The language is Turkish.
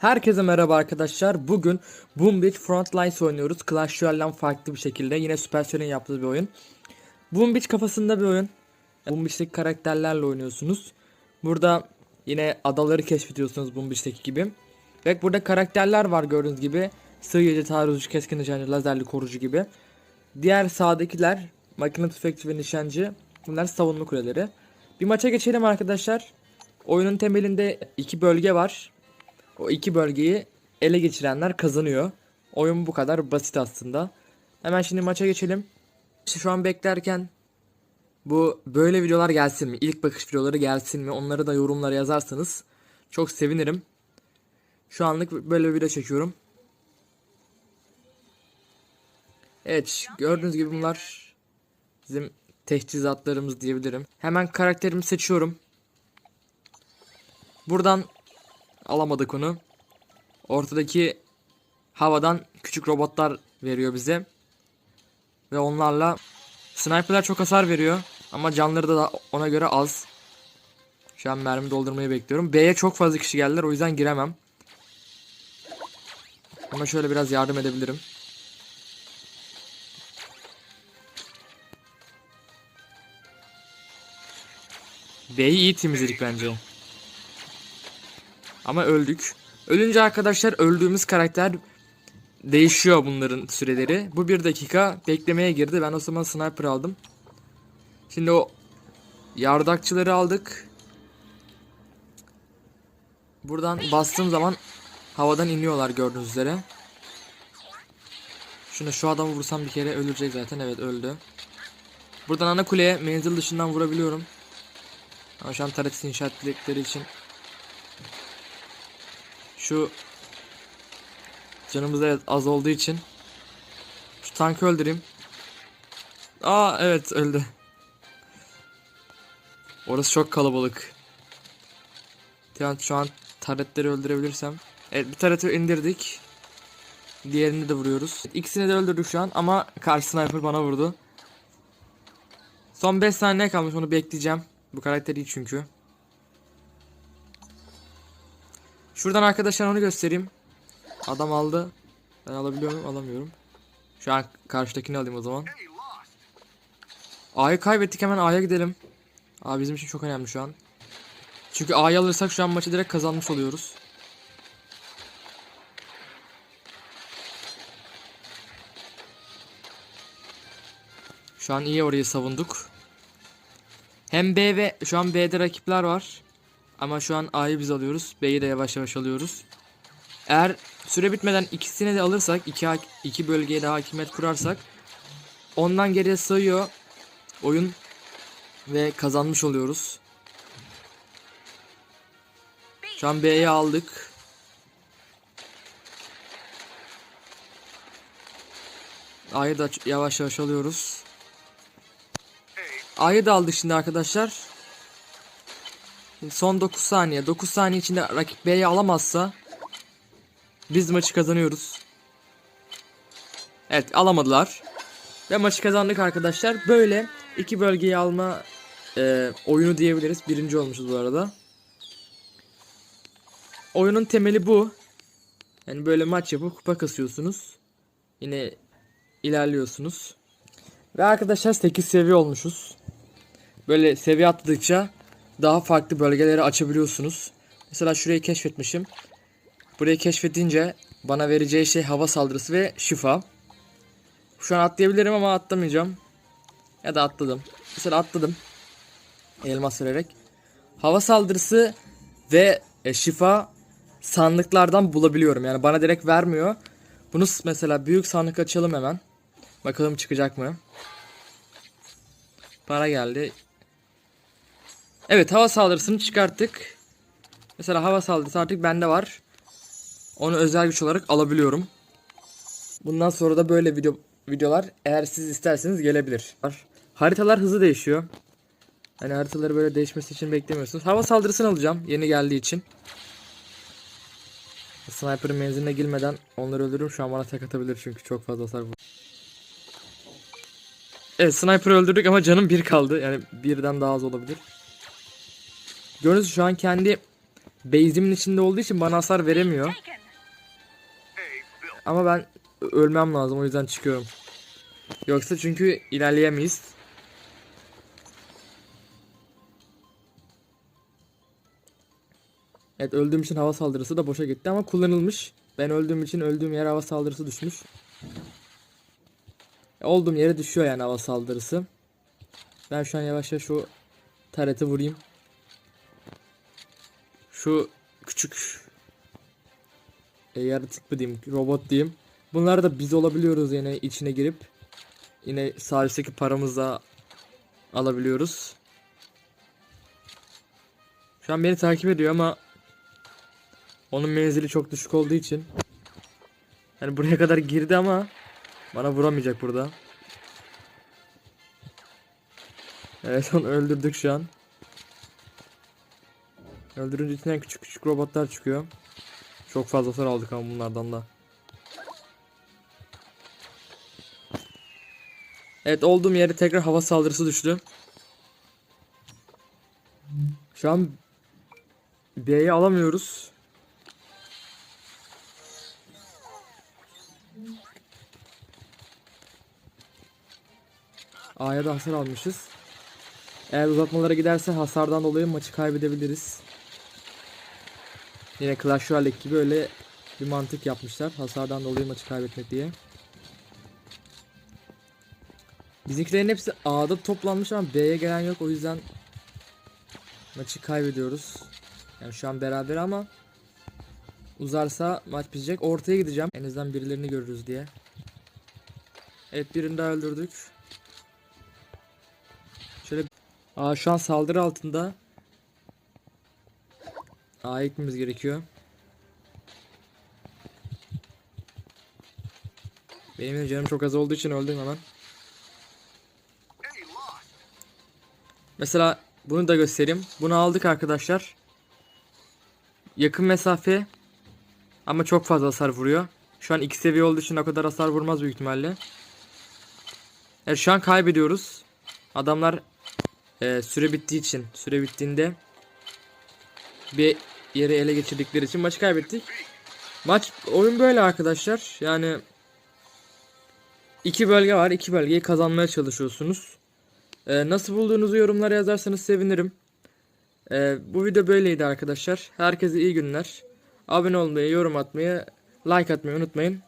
Herkese merhaba arkadaşlar. Bugün Boom Beach Frontlines oynuyoruz. Clash Royale'den farklı bir şekilde. Yine Supercell'in yaptığı bir oyun. Boom Beach kafasında bir oyun. Boom Beach'teki karakterlerle oynuyorsunuz. Burada yine adaları keşfediyorsunuz Boom Beach'teki gibi. Ve burada karakterler var gördüğünüz gibi. Sığ taarruzcu, keskin nişancı, lazerli korucu gibi. Diğer sağdakiler makine tüfekçi ve nişancı. Bunlar savunma kuleleri. Bir maça geçelim arkadaşlar. Oyunun temelinde iki bölge var. O iki bölgeyi ele geçirenler kazanıyor. Oyun bu kadar basit aslında. Hemen şimdi maça geçelim. İşte şu an beklerken bu böyle videolar gelsin mi? İlk bakış videoları gelsin mi? Onları da yorumlara yazarsanız çok sevinirim. Şu anlık böyle bir video çekiyorum. Evet gördüğünüz gibi bunlar bizim teçhizatlarımız diyebilirim. Hemen karakterimi seçiyorum. Buradan alamadık onu. Ortadaki havadan küçük robotlar veriyor bize. Ve onlarla sniperler çok hasar veriyor. Ama canları da ona göre az. Şu an mermi doldurmayı bekliyorum. B'ye çok fazla kişi geldiler o yüzden giremem. Ama şöyle biraz yardım edebilirim. B'yi iyi temizledik bence. Ama öldük. Ölünce arkadaşlar öldüğümüz karakter değişiyor bunların süreleri. Bu bir dakika beklemeye girdi. Ben o zaman sniper aldım. Şimdi o yardakçıları aldık. Buradan bastığım zaman havadan iniyorlar gördüğünüz üzere. Şunu şu adamı vursam bir kere ölecek zaten. Evet öldü. Buradan ana kuleye menzil dışından vurabiliyorum. Ama şu an taret inşa ettikleri için şu canımız evet az olduğu için şu tankı öldüreyim. Aa evet öldü. Orası çok kalabalık. Yani şu an taretleri öldürebilirsem. Evet bir tareti indirdik. Diğerini de vuruyoruz. İkisini de öldürdük şu an ama karşı sniper bana vurdu. Son 5 saniye kalmış onu bekleyeceğim. Bu karakter iyi çünkü. Şuradan arkadaşlar onu göstereyim. Adam aldı. Ben alabiliyor muyum? Alamıyorum. Şu an karşıdakini alayım o zaman. A'yı kaybettik hemen A'ya gidelim. A bizim için çok önemli şu an. Çünkü A'yı alırsak şu an maçı direkt kazanmış oluyoruz. Şu an iyi orayı savunduk. Hem B ve şu an B'de rakipler var. Ama şu an A'yı biz alıyoruz. B'yi de yavaş yavaş alıyoruz. Eğer süre bitmeden ikisini de alırsak, iki, iki bölgeye de hakimiyet kurarsak ondan geriye sayıyor oyun ve kazanmış oluyoruz. Şu an B'yi aldık. A'yı da yavaş yavaş alıyoruz. A'yı da aldık şimdi arkadaşlar. Son 9 saniye. 9 saniye içinde rakip B'yi alamazsa biz maçı kazanıyoruz. Evet alamadılar. Ve maçı kazandık arkadaşlar. Böyle iki bölgeyi alma e, oyunu diyebiliriz. Birinci olmuşuz bu arada. Oyunun temeli bu. Yani böyle maç yapıp kupa kasıyorsunuz. Yine ilerliyorsunuz. Ve arkadaşlar 8 seviye olmuşuz. Böyle seviye atladıkça daha farklı bölgeleri açabiliyorsunuz. Mesela şurayı keşfetmişim. Burayı keşfedince bana vereceği şey hava saldırısı ve şifa. Şu an atlayabilirim ama atlamayacağım. Ya da atladım. Mesela atladım. Elmas vererek. Hava saldırısı ve e, şifa sandıklardan bulabiliyorum. Yani bana direkt vermiyor. Bunu mesela büyük sandık açalım hemen. Bakalım çıkacak mı? Para geldi. Evet hava saldırısını çıkarttık. Mesela hava saldırısı artık bende var. Onu özel güç olarak alabiliyorum. Bundan sonra da böyle video videolar eğer siz isterseniz gelebilir. Haritalar hızlı değişiyor. Hani haritaları böyle değişmesi için beklemiyorsunuz. Hava saldırısını alacağım yeni geldiği için. Sniper'ın menziline girmeden onları öldürürüm. Şu an bana tek atabilir çünkü çok fazla hasar vurdu. Evet sniper öldürdük ama canım bir kaldı. Yani birden daha az olabilir. Gördüğünüz şu an kendi base'imin içinde olduğu için bana hasar veremiyor. Ama ben ölmem lazım o yüzden çıkıyorum. Yoksa çünkü ilerleyemeyiz. Evet öldüğüm için hava saldırısı da boşa gitti ama kullanılmış. Ben öldüğüm için öldüğüm yere hava saldırısı düşmüş. E, Olduğum yere düşüyor yani hava saldırısı. Ben şu an yavaş yavaş şu tareti vurayım. Şu küçük e, yaratık mı diyeyim, robot diyeyim. Bunlar da biz olabiliyoruz yine içine girip yine sağ üstteki paramızla alabiliyoruz. Şu an beni takip ediyor ama onun menzili çok düşük olduğu için yani buraya kadar girdi ama bana vuramayacak burada. Evet onu öldürdük şu an. Öldürünce içinden küçük küçük robotlar çıkıyor. Çok fazla hasar aldık ama bunlardan da. Evet olduğum yere tekrar hava saldırısı düştü. Şu an B'yi alamıyoruz. A'ya da hasar almışız. Eğer uzatmalara giderse hasardan dolayı maçı kaybedebiliriz. Yine Clash Royale gibi öyle bir mantık yapmışlar. Hasardan dolayı maçı kaybetmek diye. Bizimkilerin hepsi A'da toplanmış ama B'ye gelen yok. O yüzden maçı kaybediyoruz. Yani şu an beraber ama uzarsa maç bitecek. Ortaya gideceğim. En azından birilerini görürüz diye. Evet birini daha öldürdük. Şöyle Aa şu an saldırı altında. A'ya gitmemiz gerekiyor. Benim de canım çok az olduğu için öldüm hemen. Mesela bunu da göstereyim. Bunu aldık arkadaşlar. Yakın mesafe ama çok fazla hasar vuruyor. Şu an iki seviye olduğu için o kadar hasar vurmaz büyük ihtimalle. Evet şu an kaybediyoruz. Adamlar e, süre bittiği için süre bittiğinde bir yere ele geçirdikleri için maçı kaybettik. Maç oyun böyle arkadaşlar. Yani iki bölge var. iki bölgeyi kazanmaya çalışıyorsunuz. Ee, nasıl bulduğunuzu yorumlara yazarsanız sevinirim. Ee, bu video böyleydi arkadaşlar. Herkese iyi günler. Abone olmayı, yorum atmayı, like atmayı unutmayın.